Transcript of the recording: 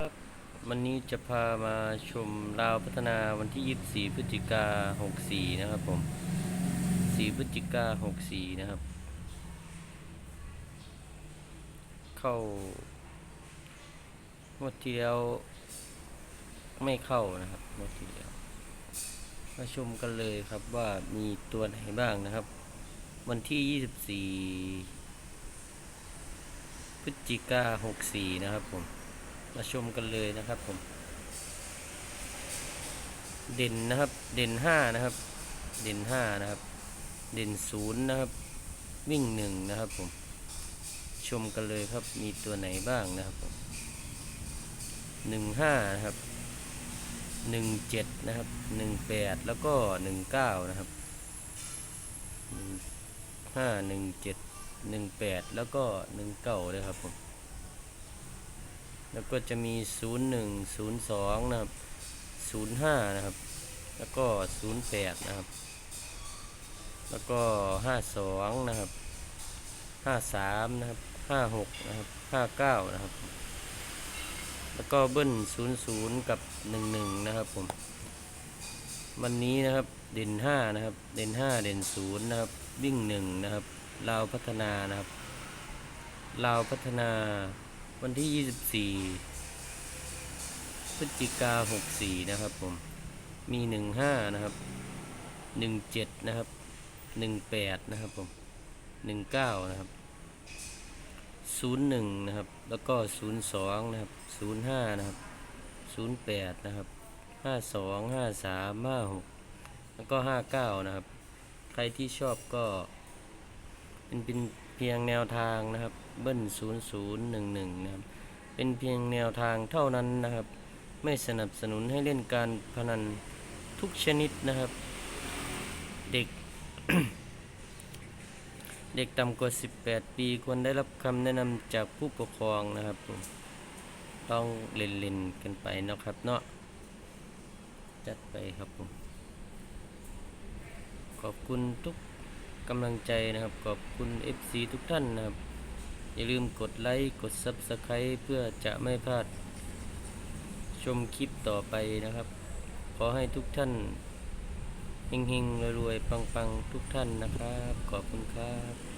ครับวันนี้จะพามาชมลาวพัฒนาวันที่ 24 พฤศจิกา 64 นะครับผม 4 พฤศจิกา 64 นะครับ เข้างวดที่แล้วไม่เข้านะครับงวดที่แล้วมาชมกันเลยครับว่ามีตัวไหนบ้างนะครับ วันที่ 24 พฤศจิกา 64 นะครับผม มาชมกันเลยนะครับผม เด่นนะครับ เด่นห้านะครับ เด่นห้านะครับ เด่นศูนย์นะครับ วิ่งหนึ่งนะครับผม ชมกันเลยครับ มีตัวไหนบ้างนะครับผมหนึ่งห้านะครับหนึ่งเจ็ดนะครับหนึ่งแปดแล้วก็หนึ่งเก้านะครับห้าหนึ่งเจ็ดหนึ่งแปดแล้วก็หนึ่งเก้าเลยครับผม แล้วก็จะมี 01 02 นะครับ 05 นะครับ แล้วก็ 08 นะครับ แล้วก็ 52 นะครับ 53 นะครับ 56 นะครับ 59 นะครับ แล้วก็เบิ้ล 00 กับ 11 นะครับผม วันนี้นะครับ เด่น 5 นะครับ เด่น 5 เด่น 0 นะครับ วิ่ง 1 นะครับ ลาวพัฒนานะครับ ลาวพัฒนา วันที่ 24 พฤศจิกา64 นะครับผม มี 15 นะครับ 17 นะครับ 18 นะครับผม 19 นะครับ 01 นะครับ แล้วก็ 02 นะครับ 05 นะครับ 08 นะครับ 52 53 56 แล้วก็ 59 นะครับ ใครที่ชอบก็เป็นเป็น เพียงแนวทางนะครับเบิ้ล0011นะครับเป็นเพียงแนวทางเท่านั้นนะครับ ไม่สนับสนุนให้เล่นการพนันทุกชนิดนะครับ เด็ก เด็กต่ำกว่า 18 ปีควรได้รับคำแนะนำจากผู้ปกครองนะครับผมต้องเล่นเล่นกันไปเนาะครับเนาะจัดไปครับผมขอบคุณทุก กำลังใจนะครับขอบคุณ FC ทุกท่านนะครับ อย่าลืมกดไลค์กด Subscribe เพื่อจะไม่พลาด ชมคลิปต่อไปนะครับ ขอให้ทุกท่านเฮงๆรวยๆปังๆ ทุกท่านนะครับ ขอบคุณครับ